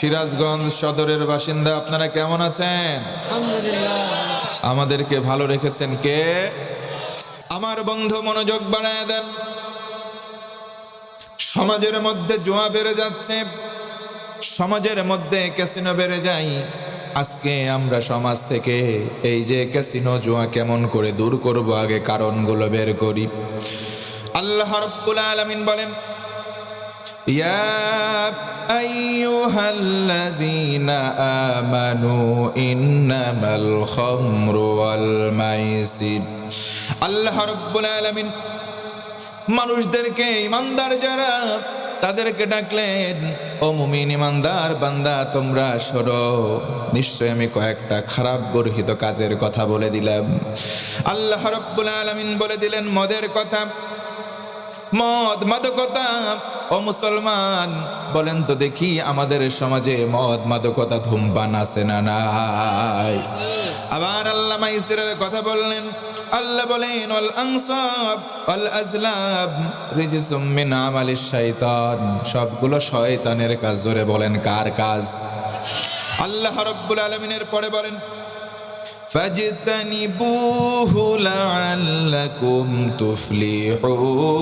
সিরাজগঞ্জ সদরের বাসিন্দা আপনারা কেমন আছেন? আমাদেরকে ভালো রেখেছেন কে? আমার বন্ধু মনোযোগ বাড়ায় দেন। সমাজের মধ্যে জুয়া বেড়ে যাচ্ছে সমাজের মধ্যে ক্যাসিনো বেড়ে যায়। আজকে আমরা সমাজ থেকে এই যে ক্যাসিনো জুয়া কেমন করে দূর করব আগে কারণগুলো বের করি। আল্লাহ রাব্বুল আলামিন বলেন يا أيها الذين آمنوا إنما الخمر والميسر আল্লাহ রব্বুল আলামিন মানুষদেরকে ইমানদার যারা তাদেরকে ডাকলেন ও মুমিন ইমানদার বান্দা তোমরা সরো নিশ্চয় আমি কয়েকটা খারাপ গর্হিত কাজের কথা বলে দিলাম আল্লাহ রব্বুল আলামিন বলে দিলেন মদের কথা মদ মাদকতা ও মুসলমান, বলেন তো দেখি আমাদের সমাজে মদ মাদকতা ধূমপান আছে না নাই? আবার আল্লাহ মাইসিরের কথা বললেন, আল্লাহ বলেন, ওয়াল আনসাব, ওয়াল আজলাব রিজসুম মিন আমালিশ শাইতান। সবগুলো শয়তানের কাজ, জোরে বলেন, কার কাজ? আল্লাহ রাব্বুল আলামিনের পরে বলেন فاجتنبوه لعلكم تفلحون.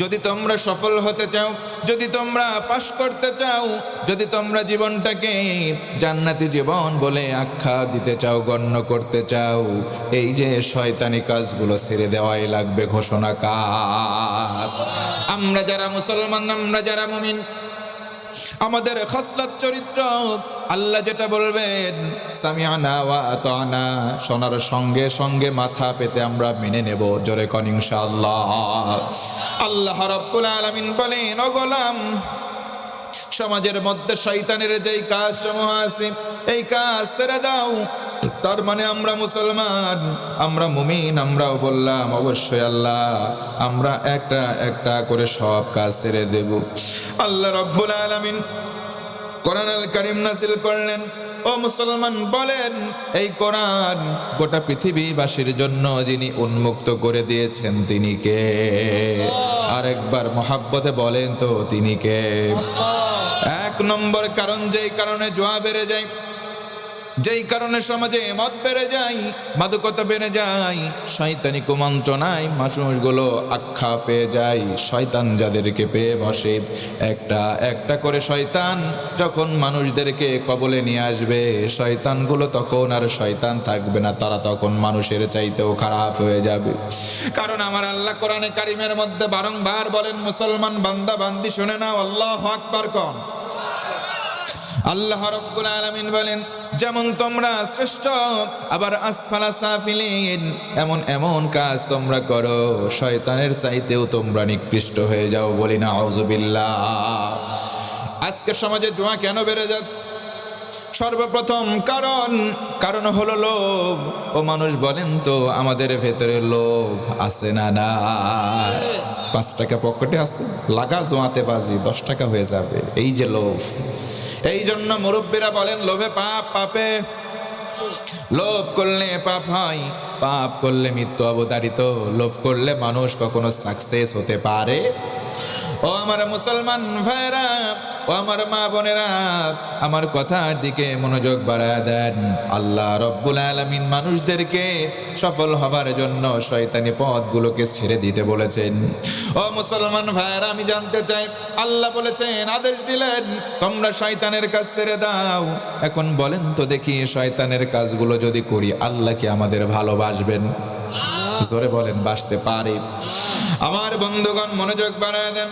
যদি তোমরা সফল হতে চাও, যদি তোমরা পাশ করতে চাও, যদি তোমরা জীবনটাকে জান্নাতি জীবন বলে আখ্যা দিতে চাও, গণ্য করতে চাও, এই যে শয়তানি কাজগুলো ছেড়ে দেওয়াই লাগবে ঘোষণা কার আমরা যারা মুসলমান, আমরা যারা মুমিন আমাদের খসলত চরিত্র। আল্লাহ যেটা বলবেন সামিয়ানা ওয়া আতানা। শোনার সঙ্গে সঙ্গে মাথা পেতে আমরা মেনে নেব, জোরে কন ইনশাআল্লাহ। আল্লাহ রাব্বুল আলামিন বলেন, ও গোলাম, সমাজের মধ্যে শয়তানের যেই কাজ সমূহ আছে, এই কাজ ছেড়ে দাও। তার মানে আমরা মুসলমান, আমরা মুমিন, আমরাও বললাম, অবশ্যই আল্লাহ, আমরা একটা একটা করে সব কাজ ছেড়ে দেব। আল্লাহ রব্বুল আলামিন কোরআন আল করিম নাজিল করলেন। ও মুসলমান, বলেন, এই কোরআন গোটা পৃথিবীবাসীর জন্য যিনি উন্মুক্ত করে দিয়েছেন, তিনি কে? আরেকবার মহাব্বতে বলেন তো, তিনি কে? এক নম্বর কারণ, যেই কারণে জোয়া বেড়ে যায় যেই কারণে সমাজে মদ বেড়ে যায়, মাদকতা বেড়ে যায়, শয়তানি কুমন্ত্রণায় মানুষগুলো আখ্যা পেয়ে যায়, শয়তান যাদেরকে পেয়ে বসে। একটা একটা করে শয়তান যখন মানুষদেরকে কবলে নিয়ে আসবে, শয়তানগুলো তখন আর শয়তান থাকবে না, তারা তখন মানুষের চাইতেও খারাপ হয়ে যাবে। কারণ আমার আল্লাহ কোরআনে কারিমের মধ্যে বারংবার বলেন, মুসলমান বান্দা বান্দি, শুনে না আল্লাহ আকবার কন। আল্লাহ রব্বুল আলামিন বলেন, যেমন তোমরা শ্রেষ্ঠ, আবার আসফালা সাফিলিন, এমন এমন কাজ তোমরা করো, শয়তানের চাইতেও তোমরা নিকৃষ্ট হয়ে যাও বলি না আউযুবিল্লাহ আজকে সমাজে জোয়া কেন বেড়ে যাচ্ছে? সর্বপ্রথম কারণ কারণ হলো লোভ। ও মানুষ বলেন তো, আমাদের ভেতরে লোভ আছে না না পাঁচ টাকা পকেটে আছে, লাগা জোয়াতে বাজি, দশ টাকা হয়ে যাবে, এই যে লোভ। এই জন্য মুরব্বীরা বলেন, লোভে পাপ পাপে লোভ করলে পাপ হয়, পাপ করলে মৃত্যু অবতারিত। লোভ করলে মানুষ কখনো সাকসেস হতে পারে ও আমার মুসলমান ভাইরা ও আমার মা বোনেরা আমার কথার দিকে মনোযোগ বাড়ায় দেন। আল্লাহ রব্বুল আলমিন মানুষদেরকে সফল হবার জন্য শয়তানি পথগুলোকে ছেড়ে দিতে বলেছেন। ও মুসলমান ভাইরা আমি জানতে চাই আল্লাহ বলেছেন আদেশ দিলেন তোমরা শয়তানের কাজ ছেড়ে দাও। এখন বলেন তো দেখি শয়তানের কাজগুলো যদি করি আল্লাহ কি আমাদের ভালোবাসবেন? জোরে বলেন বাসতে পারে। আমার বন্ধুগণ মনোযোগ বাড়ায় দেন।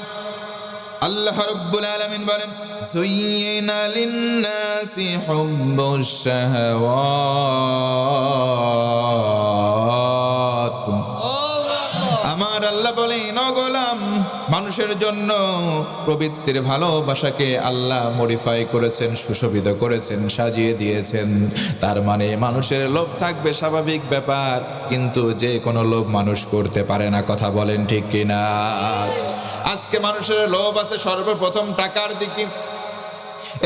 আল্লাহ রব্বুল আলামিন বলেন সুইয়িনা লিন্নাসি হুব্বুশ শাহাওয়াত। আমার আল্লাহ বলেন "ও গোলাম মানুষের জন্য প্রবৃত্তির ভালোবাসাকে আল্লাহ মডিফাই করেছেন, সুশোভিত করেছেন, সাজিয়ে দিয়েছেন। তার মানে মানুষের লোভ থাকবে স্বাভাবিক ব্যাপার, কিন্তু যে কোনো লোভ মানুষ করতে পারে না, কথা বলেন ঠিক কিনা? আজকে মানুষের লোভ আছে সর্বপ্রথম টাকার দিকে।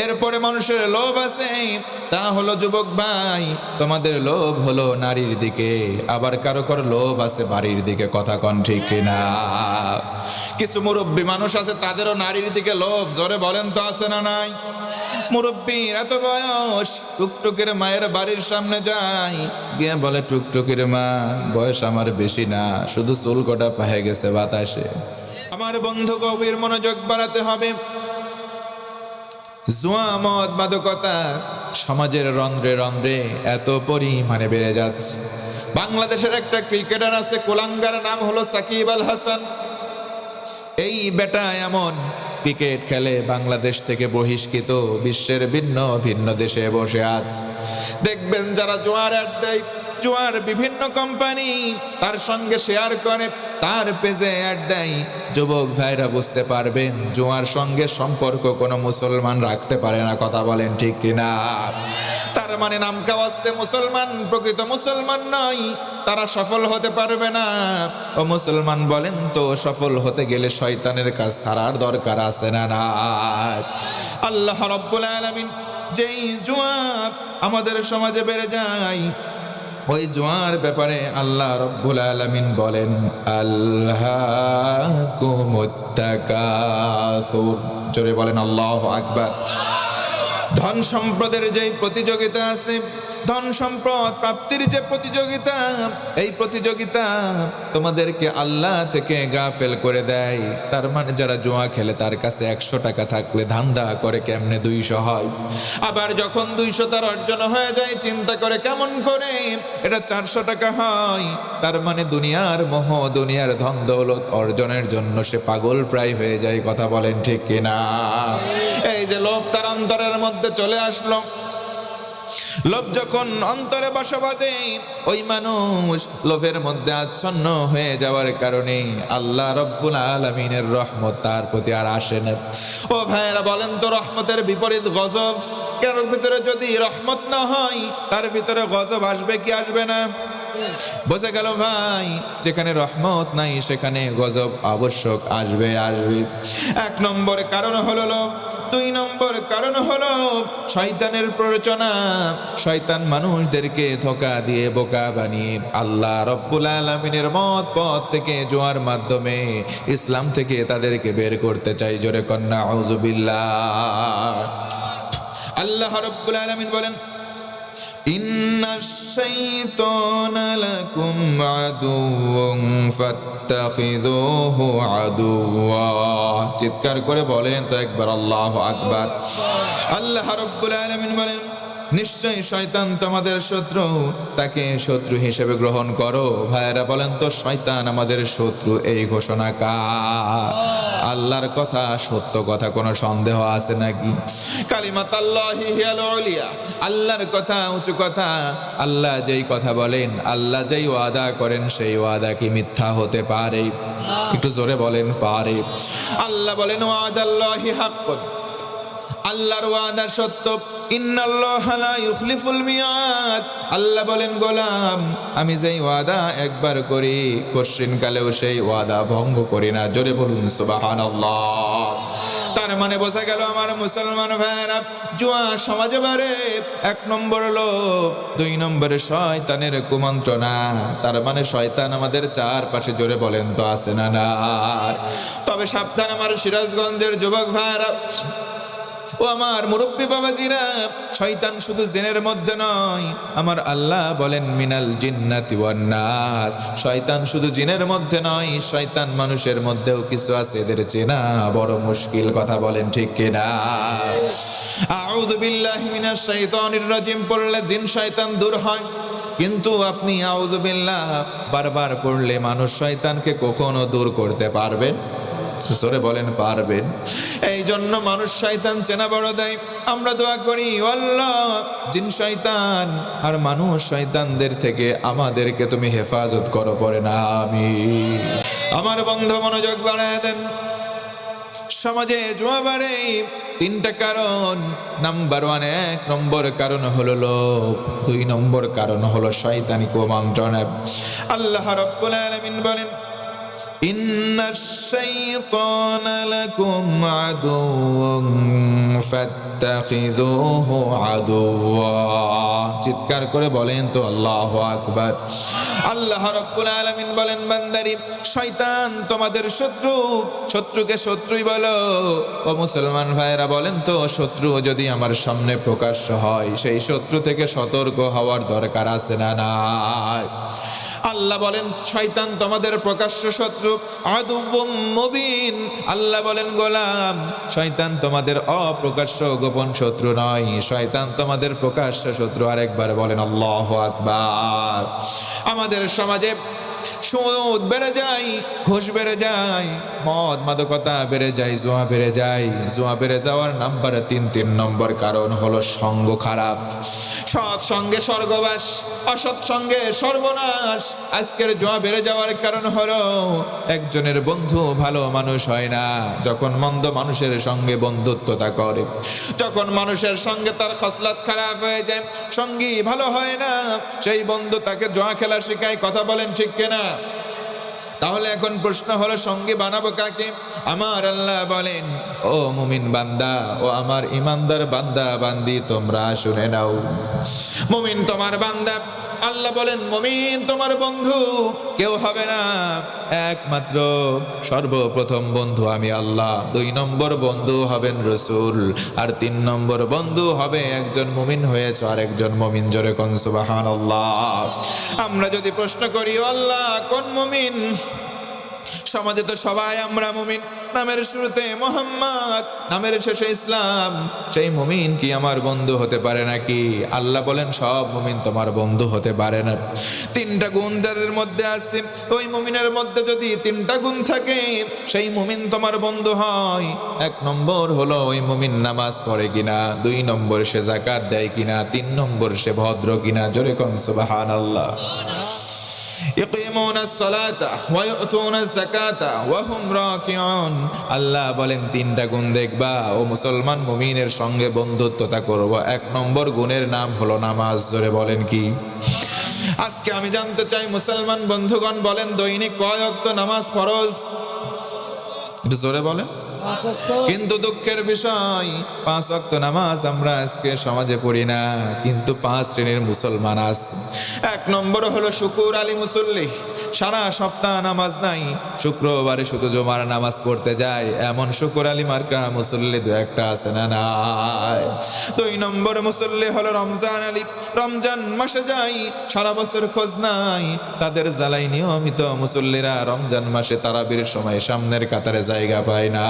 এরপরে মানুষের লোভ আছে, তা হলো যুবক ভাই, তোমাদের লোভ হলো নারীর দিকে, আবার কারও কারও লোভ আছে বাড়ির দিকে, কথা কন ঠিক কিনা? কিছু মুরব্বী মানুষ আছে, তাদেরও নারীর দিকে লোভ, জোরে বলেন তো আছে না নাই? মুরব্বীর এত বয়স, টুকটুকের মায়ের বাড়ির সামনে যাই গিয়ে বলে, টুকটুকির মা, বয়স আমার বেশি না, শুধু চুল কটা পাহে গেছে বাতাসে। আমার বন্ধু গভীর মনোযোগ বাড়াতে হবে। জুয়া মদ মাদকতা সমাজের রন্ধ্রে রন্ধ্রে এত পরিমাণে বেড়ে যাচ্ছে। বাংলাদেশের একটা ক্রিকেটার আছে, কোলাঙ্গার নাম হলো সাকিব আল হাসান। এই বেটা এমন ক্রিকেট খেলে বাংলাদেশ থেকে বহিষ্কৃত, বিশ্বের ভিন্ন ভিন্ন দেশে বসে আছে। দেখবেন যারা জোয়ার দেয় জোয়ার বিভিন্ন কোম্পানি তার সঙ্গে শেয়ার করে, তার পেজে অ্যাড দেয়। যুবক ভাইরা বুঝতে পারবেন, জোয়ার সঙ্গে সম্পর্ক কোনো মুসলমান রাখতে পারে না, কথা বলেন ঠিক কিনা? তার মানে নাম কাওয়াজতে মুসলমান, প্রকৃত মুসলমান নয়, তারা সফল হতে পারবে না। ও মুসলমান বলেন তো, সফল হতে গেলে শয়তানের কাজ ছাড়ার দরকার আছে না না আল্লাহ রব্বুল আলামিন যেই জুয়া আমাদের সমাজে বেড়ে যায় ওই জোয়ার ব্যাপারে আল্লাহ রব্বুল আলমিন বলেন, আল্লাহ জোরে বলেন, আল্লাহ আকবার। ধন সম্পদের যে প্রতিযোগিতা আছে ধন সম্পদ প্রাপ্তির যে প্রতিযোগিতা, এই প্রতিযোগিতা তোমাদেরকে আল্লাহ থেকে গাফেল করে দেয়। তার মানে যারা জোয়া খেলে তার কাছে একশো টাকা থাকলে ধান্দা করে কেমনে দুইশো হয়? আবার যখন দুইশো তার অর্জন হয়ে যায়, চিন্তা করে কেমন করে এটা চারশো টাকা হয়? তার মানে দুনিয়ার মোহ, দুনিয়ার ধন দৌলত অর্জনের জন্য সে পাগল প্রায় হয়ে যায়, কথা বলেন ঠিক কিনা? এই যে লোভ তার অন্তরের মধ্যে চলে আসলো। লোভ যখন অন্তরে বাসা ওই মানুষ লোভের মধ্যে আচ্ছন্ন হয়ে যাওয়ার কারণে আল্লাহ রব্বুল আলমিনের রহমত তার প্রতি আর আসে না। ও ভাইয়েরা, বলেন তো রহমতের বিপরীত গজব? কেন ভিতরে যদি রহমত না হয়, তার ভিতরে গজব আসবে কি আসবে না? বোঝা গেল ভাই, যেখানে রহমত নাই, সেখানে গজব আবশ্যক আসবে আসবে। এক নম্বর কারণ হলো লোভ। দুই নম্বর কারণ হলো শয়তানের প্ররোচনা। শয়তান মানুষদেরকে ধোকা দিয়ে বোকা বানিয়ে আল্লাহ রব্বুল আলমিনের মত পথ থেকে জোয়ার মাধ্যমে ইসলাম থেকে তাদেরকে বের করতে চাই। জোরে কন্যা আউজুবিল্লাহ আল্লাহ রব্বুল আলমিন বলেন إن الشيطان لكم عدو فاتخذوه عدوا চিৎকার করে বলেন তো একবার আল্লাহ আকবার আল্লাহ রাব্বুল আলামিন বলেন নিশ্চয়ই শয়তান তোমাদের শত্রু তাকে শত্রু হিসেবে গ্রহণ করো ভাইয়েরা বলেন তো শয়তান আমাদের শত্রু এই ঘোষণা কার আল্লাহর কথা, সত্য কথা কোনো সন্দেহ আছে নাকি? কালিমাত আল্লাহর কথা, উঁচু কথা, আল্লাহ যেই কথা বলেন, আল্লাহ যেই ওয়াদা করেন, সেই ওয়াদা কি মিথ্যা হতে পারে? একটু জোরে বলেন, পারে। আল্লাহ বলেন, ওয়াদাল্লাহি হাক্কুন। আল্লাহর ওয়াদা সত্য। আল্লাহ বলেন, গোলাম, আমি যেই ওয়াদা একবার করি কশিন কালেও সেই ওয়াদা ভঙ্গ করি না। জোরে বলুন, সুবহানাল্লাহ। তার মানে বোঝা গেল আমার মুসলমান ভাইরা জুয়া সমাজে বাড়ে এক নম্বর লোক দুই নম্বরে শয়তানের কুমন্ত্রণা। তার মানে শয়তান আমাদের চারপাশে জোরে বলেন, তো আছে না না তবে সাবধান আমার সিরাজগঞ্জের যুবক ভাইরা ও আমার মুরব্বী বাবাজিরা, শয়তান শুধু জেনের মধ্যে নয়, আমার আল্লাহ বলেন, মিনাল জিন্নাতি ওয়ান নাস। শয়তান শুধু জিনের মধ্যে নয়, শয়তান মানুষের মধ্যেও কিছু আছে, এদের চেনা বড় মুশকিল, কথা বলেন ঠিক কিনা? আউযু বিল্লাহি মিনাশ শাইতানির রাজিম, পড়লে জিন শয়তান দূর হয়। কিন্তু আপনি আউযু বিল্লাহ, বারবার পড়লে মানুষ শয়তানকে কখনো দূর করতে পারবেন জোরে বলেন, পারবেন। এই জন্য মানুষ শয়তান চেনা বড় দেয়। আমরা দোয়া করি, "ও আল্লাহ, জিন শয়তান, আর মানুষ শয়তানদের থেকে আমাদেরকে তুমি হেফাজত করো পরে না আমি আমার বন্ধ, মনোযোগ বাড়ায় দেন। সমাজে জোয়া বাড়ে, তিনটা কারণ। নাম্বার ওয়ান, এক নম্বর কারণ হলো লোভ, দুই নম্বর কারণ হলো শয়তানি কুমন্ত্রণা। আল্লাহ রব্বুল আলামিন বলেন إن الشيطان لكم عدو فاتخذوه عدوا চিৎকার করে বলেন তো আল্লাহ আকবার আল্লাহ রাব্বুল আলামিন বলেন বান্দারি শয়তান তোমাদের শত্রু শত্রুকে শত্রুই বলো ও মুসলমান ভাইরা বলেন তো শত্রু যদি আমার সামনে প্রকাশ্য হয় সেই শত্রু থেকে সতর্ক হওয়ার দরকার আছে না নাই আল্লাহ বলেন, শয়তান তোমাদের প্রকাশ্য শত্রু মুবিন। আল্লাহ বলেন, গোলাম, শয়তান তোমাদের অপ্রকাশ্য গোপন শত্রু নয়। শয়তান তোমাদের প্রকাশ্য শত্রু। আরেকবার বলেন, আল্লাহ আকবার। আমাদের সমাজে সুদ বেড়ে যায়, ঘুষ বেড়ে যায়, মদ মাদকতা বেড়ে যায়, জুয়া বেড়ে যায়। জুয়া বেড়ে যাওয়ার নাম্বার তিন তিন নম্বর কারণ হলো সঙ্গ খারাপ। সৎ সঙ্গে স্বর্গবাস, অসৎ সঙ্গে সর্বনাশ। আজকের জোয়া বেড়ে যাওয়ার কারণ হলো, একজনের বন্ধু ভালো মানুষ হয় না, যখন মন্দ মানুষের সঙ্গে বন্ধুত্বতা করে। যখন মানুষের সঙ্গে তার খসলাত খারাপ হয়ে যায়, সঙ্গী ভালো হয় না, সেই বন্ধু তাকে জোয়া খেলা শেখায় কথা বলেন ঠিক কিনা? তাহলে এখন প্রশ্ন হলো, সঙ্গে বানাবো কাকে? আমার আল্লাহ বলেন, ও মুমিন বান্দা, ও আমার ইমানদার বান্দা, বান্দি তোমরা শুনে নাও। মুমিন তোমার বান্দা আল্লাহ বলেন, মমিন তোমার বন্ধু, কেউ হবে না। একমাত্র সর্বপ্রথম বন্ধু আমি আল্লাহ। দুই নম্বর বন্ধু হবেন রসুল, আর তিন নম্বর বন্ধু হবে একজন মমিন হয়েছ, আর একজন মমিন জোরে কনসুবাহান আল্লাহ আমরা যদি প্রশ্ন করি, আল্লাহ কোন মুমিন? সমাজে তো সবাই আমরা মুমিন। নামের শুরুতে মোহাম্মদ, নামের শেষে ইসলাম। সেই মুমিন কি আমার বন্ধু হতে পারে নাকি? আল্লাহ বলেন, সব মুমিন তোমার বন্ধু হতে পারে না। তিনটা গুণ যাদের মধ্যে আছে, ওই মুমিনের মধ্যে যদি তিনটা গুণ থাকে, সেই মুমিন তোমার বন্ধু হয়। এক নম্বর হলো, ওই মুমিন নামাজ পড়ে কিনা, দুই নম্বর সে জাকাত দেয় কিনা, তিন নম্বর সে ভদ্র কিনা, জোরে কন সুবহানাল্লাহ। আল্লাহ বলেন, তিনটা গুণ দেখবা। ও মুসলমান মুমিনের সঙ্গে বন্ধুত্বতা করব। এক নম্বর গুণের নাম হলো নামাজ। জোরে বলেন কি? আজকে আমি জানতে চাই, মুসলমান বন্ধুগণ বলেন দৈনিক কয় অক্ত নামাজ ফরজ? একটু জোরে বলেন। কিন্তু দুঃখের বিষয়, পাঁচ ওয়াক্ত নামাজ আমরা আজকে সমাজে পড়ি না, কিন্তু পাঁচ শ্রেণির মুসলমান আছে। এক নম্বর হলো শুকুর আলী মুসল্লি। সারা সপ্তাহ নামাজ নাই, শুক্রবারে শুধু জমার নামাজ পড়তে যায়। এমন শুকুর আলী মার্কা মুসল্লি দু একটা আছে না নাই? দুই নম্বর মুসল্লি হলো রমজান আলী। রমজান মাসে যাই, সারা বছর খোঁজ নাই। তাদের জ্বালাই নিয়মিত মুসল্লিরা রমজান মাসে তারাবির সময় সামনের কাতারে জায়গা পায় না।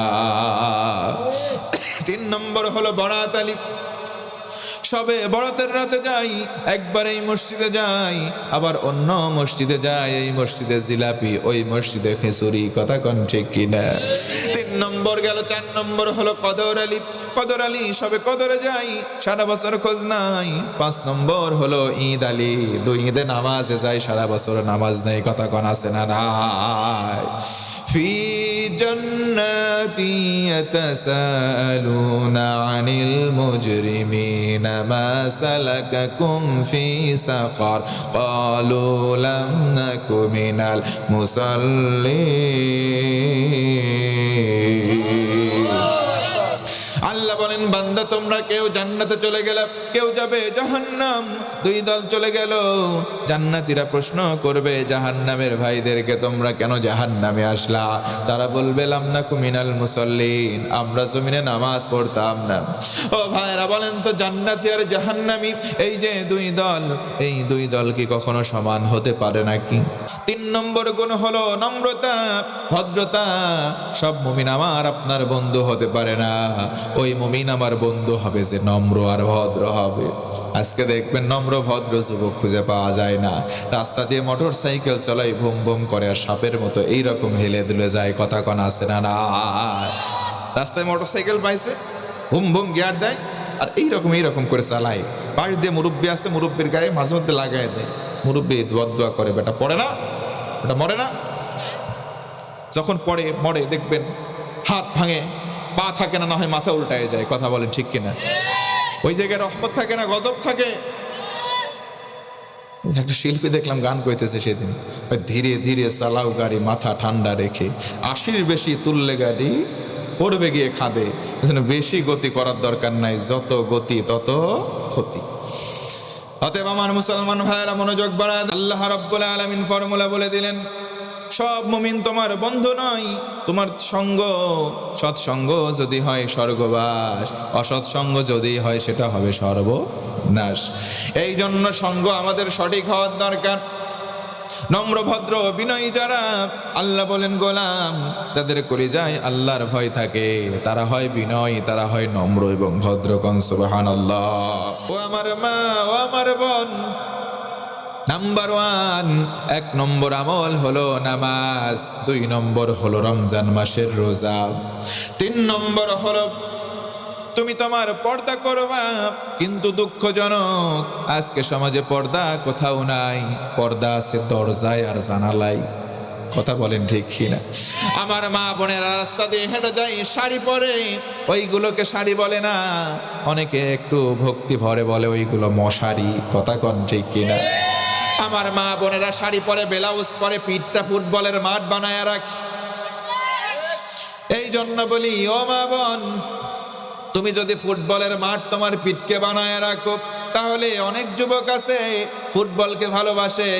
তিন নম্বর হলো বরাত আলী। সবে বরাতের রাতে যাই, একবার এই মসজিদে যাই, আবার অন্য মসজিদে যাই, এই মসজিদে জিলাপি, ওই মসজিদে খিচুড়ি, কথা কন ঠিক কিনা? তিন নম্বর গেল, চার নম্বর হলো কদর আলী। কদর আলী, সবে কদরে যাই, সারা বছর খোঁজ নাই। পাঁচ নম্বর হলো ঈদ আলী, দুই ঈদে নামাজে যাই, সারা বছর নামাজ নেই, কথা কন আছে না নাই? في جنات يتساءلون عن المجرمين ما سلككم في سقر؟ قالوا لم نك من المصلين. বলেন, বান্দা, তোমরা কেউ জান্নাতে চলে গেলে, কেউ যাবে জাহান্নাম। দুই দল চলে গেল। জান্নাতীরা প্রশ্ন করবে, জাহান্নামের ভাইদেরকে তোমরা কেন জাহান্নামে আসলা? তারা বলবে লামনা কুমিনাল মুসল্লিন, আমরা জমিনে নামাজ পড়তাম না। ও ভাইরা বলেন তো, জান্নাতি আর জাহান্নামি, এই যে দুই দল, এই দুই দল কি কখনো সমান হতে পারে নাকি? তিন নম্বর গুণ হলো নম্রতা। ভদ্রতা, সব মুমিন আমার, আপনার বন্ধু হতে পারে না। ওই মুমিন আমার বন্ধু হবে যে নম্র আর ভদ্র হবে। আজকে দেখবেন নম্র, ভদ্র যুবক খুঁজে পাওয়া যায় না। রাস্তা দিয়ে মোটর সাইকেল চলাই ভুম ভুম করে আর সাপের মতো এইরকম হেলে দুলে যায়, কথা কন আসে না না। রাস্তায় মোটর সাইকেল পাইছে, ভুম ভুম গিয়ার দেয় আর এইরকম এইরকম করে চালায়। পাশ দিয়ে মুরব্বী আছে, মুরব্বীর গায়ে মাঝে মধ্যে লাগাই দেয়। মুরব্বী দোয়া দোয়া করে, বেটা, পড়ে না? ওটা মরে না। যখন পড়ে মরে দেখবেন হাত ভাঙে, পা থাকে না না হয় মাথা উল্টায় যায়, কথা বলেন ঠিক কিনা? ওই জায়গায় রহমত থাকে না, গজব থাকে। একটা শিল্পী দেখলাম, গান কইতেছে সেদিন। ধীরে ধীরে চালাও গাড়ি, মাথা ঠান্ডা রেখে। আশির বেশি তুললে গাড়ি, পড়বে গিয়ে খাদে। বেশি গতি করার দরকার নাই, যত গতি তত ক্ষতি। অতএব আমার মুসলমান ভাইয়েরা মনোযোগ বাড়ায় আল্লাহ রব্বুল আলমিন ফর্মুলা বলে দিলেন, সব মুমিন তোমার বন্ধু নয়, তোমার সঙ্গ, সৎসঙ্গ যদি হয় স্বর্গবাস, অসৎসঙ্গ যদি হয় সেটা হবে সর্বনাশ। এই জন্য সঙ্গ আমাদের সঠিক হওয়ার দরকার। নম্র ভদ্র বিনয়ী যারা, আল্লাহ বলেন, গোলাম যাদের করে যায় আল্লাহর ভয় থাকে। তারা হয় বিনয়, তারা হয় নম্র এবং ভদ্র কনসবাহান আল্লাহ ও আমার মা, ও আমার বোন, নাম্বার ওয়ান, এক নম্বর আমল হলো নামাজ, দুই নম্বর হলো রমজান মাসের রোজা, তিন নম্বর হলো তুমি তোমার পর্দা করবা কিন্তু দুঃখজনক, আজকে সমাজে পর্দা কোথাও নাই, পর্দা আছে দরজায় আর জানালাই কথা বলেন ঠিক কিনা? আমার মা বোনেরা রাস্তা দিয়ে হেঁটে যাই শাড়ি পরে, ওইগুলোকে শাড়ি বলে না, অনেকে একটু ভক্তি ভরে বলে ওইগুলো মশারি, কথা কন ঠিক কিনা? আমার মা বোনেরা শাড়ি পরে, ব্লাউজ পরে, পিঠটা ফুটবলের মাঠ বানায় রাখি। এই জন্য বলি, ও মা বোন তুমি যদি ফুটবলের মাঠ তোমার পিঠকে বানায় রাখো, তাহলে অনেক যুবক আছে ফুটবলকে ভালোবাসে।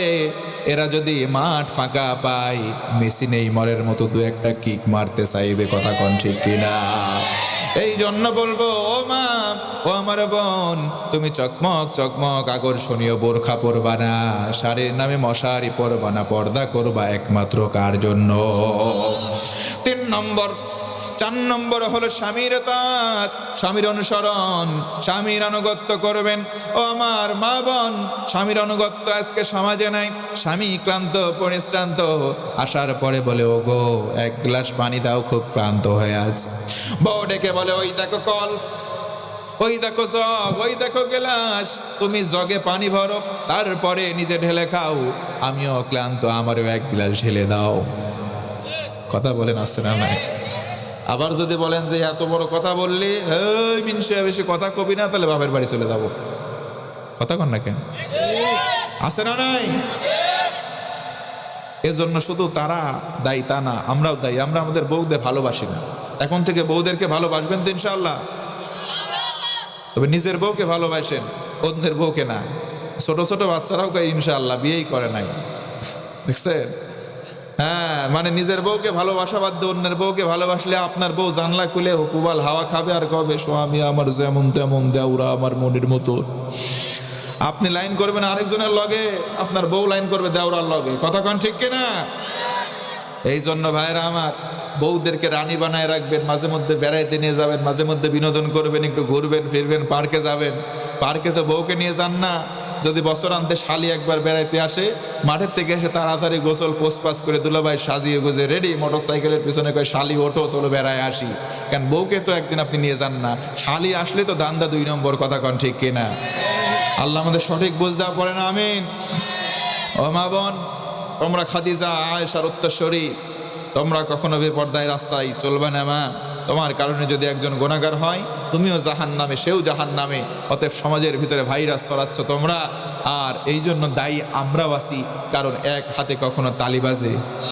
এরা যদি মাঠ ফাঁকা পায়, মেসি নেইমারের মতো দু একটা কিক মারতে চাইবে, কথা কন ঠিক কিনা? এই জন্য বলব, ও মা, ও আমার বোন, তুমি চকমক চকমক আকর্ষণীয় বোরখা পরবা না। শাড়ির নামে মশারি পরবা না, পর্দা করবা একমাত্র কার জন্য? তিন নম্বর চার নম্বর হলো স্বামীর তাঁত। স্বামীর অনুসরণ, স্বামীর আনুগত্য করবেন। ও আমার মা বোন, স্বামীর আনুগত্য আজকে সমাজে নাই। স্বামী ক্লান্ত, পরিশ্রান্ত, আসার পরে বলে ও গো এক গ্লাস পানি দাও, খুব ক্লান্ত হয়ে আজ বউ ডেকে বলে, ওই দেখো কল, ওই দেখো জগ, ওই দেখো গেলাস। তুমি জগে পানি ভরো, তারপরে নিজে ঢেলে খাও। আমিও ক্লান্ত, আমারও এক গ্লাস ঢেলে দাও। কথা বলেন আসছে না নাই আবার যদি বলেন যে, এত বড় কথা বললি? এই মিনসে বেশি কথা কবি না, তাহলে বাপের বাড়ি চলে যাব। কথা কন না কেন? আছে না নাই? এজন্য শুধু তারা দায়ী, তা না, আমরাও দায়ী। আমরা আমাদের বউদের ভালোবাসি না। এখন থেকে বউদেরকে ভালোবাসবেন তো ইনশাল্লাহ তবে নিজের বউকে ভালোবাসেন, অন্যের বউকে না। ছোট ছোট বাচ্চারাও কয়, ইনশাআল্লাহ, বিয়েই করে নাই। দেখছেন? হ্যাঁ মানে নিজের বউকে ভালোবাসা বাদ দিয়ে অন্যের বউকে ভালোবাসলে আপনার বউ জানলা খুলে হুকুবাল হাওয়া খাবে আর কবে? স্বামী আমার যেমন তেমন দেওরা আমার মনের মতো আপনি লাইন করবেন আরেকজনের লগে, আপনার বউ লাইন করবে দেওরার লগে। কথা কন ঠিক কিনা? এই জন্য ভাইরা আমার, বউদেরকে রানী বানায় রাখবেন, মাঝে মধ্যে বেড়াইতে নিয়ে যাবেন, মাঝে মধ্যে বিনোদন করবেন, একটু ঘুরবেন, ফিরবেন, পার্কে যাবেন। পার্কে তো বউকে নিয়ে যান না। যদি বছর আনতে শালি একবার বেড়াইতে আসে, মাঠের থেকে এসে তাড়াতাড়ি গোসল পোসপাস করে দুলাভাই সাজিয়ে গুজে রেডি মোটর সাইকেলের পিছনে কয় শালি, ওঠো, চলো বেড়ায় আসি। কেন বউকে তো একদিন আপনি নিয়ে যান না। শালি আসলে তো দান্দা দুই নম্বর কথা কন, ঠিক কিনা আল্লাহ আমাদের সঠিক বুঝ দেওয়া পড়ে না, আমিন। ও মা বোন, তোমরা খাদিজা, আয়েশার উত্তরস্বরী তোমরা কখনো বেপর্দায় রাস্তায় চলবে না, মা। তোমার কারণে যদি একজন গোনাগার হয়, তুমিও জাহান নামে সেও জাহান নামে অতএব সমাজের ভিতরে ভাইরাস ছড়াচ্ছ তোমরা। আর এই জন্য দায়ী আমরাও আছি কারণ এক হাতে কখনো তালি বাজে।